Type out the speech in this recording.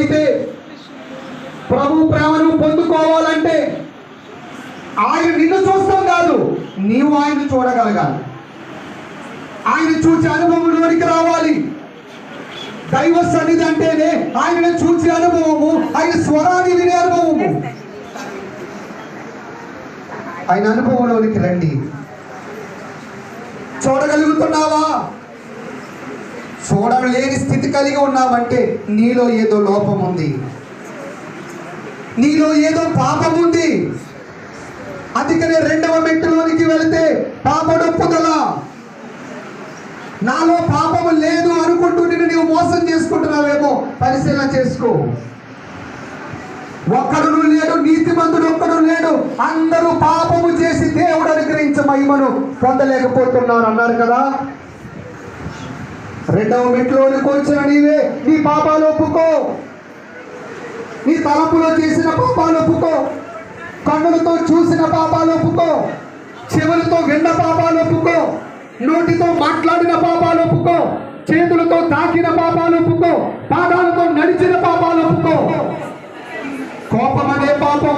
అయితే ప్రభు ప్రేమను పొందుకోవాలంటే ఆయన నిన్ను చూస్తాం కాదు నీవు ఆయన చూడగలగాలి. ఆయన చూసి అనుభవంలోనికి రావాలి. దైవ సన్నిధి అంటేనే ఆయన చూసే అనుభవము ఆయన స్వరాన్ని వినే అనుభవము. ఆయన అనుభవంలోనికి రండి. చూడగలుగుతున్నావా? చూడలేని స్థితి కలిగి ఉన్నావంటే నీలో ఏదో లోపం ఉంది. నీలో ఏదో పాపం ఉంది. అందుకనే రెండవ మెట్టులోనికి వెళితే పాపడొప్పుదల నాలో పాపము లేదు అనుకుంటూ నిన్ను నీవు మోసం చేసుకుంటున్నావేమో పరిశీలన చేసుకో. ఒక్కడు లేడు నీతిమంతుడు ఒక్కడు లేడు. అందరూ పాపము చేసి దేవుడు అనుగ్రహించ మహిమను పొందలేకపోతున్నారు అన్నారు కదా. రెండవ మెట్లోనికి వచ్చిన నీవే నీ పాపాలు ఒప్పుకో. నీ తలపులో చేసిన పాపాలు ఒప్పుకో. కన్నులతో చూసిన పాపాలు ఒప్పుకో. చెవులతో విన్న పాపాలు ఒప్పుకో. నోటితో మాట్లాడిన పాపాలు ఒప్పుకో. చేతులతో తాకిన పాపాలు ఒప్పుకో. పాదాలతో నడిచిన పాపాలు ఒప్పుకో. కోపం అనే పాపం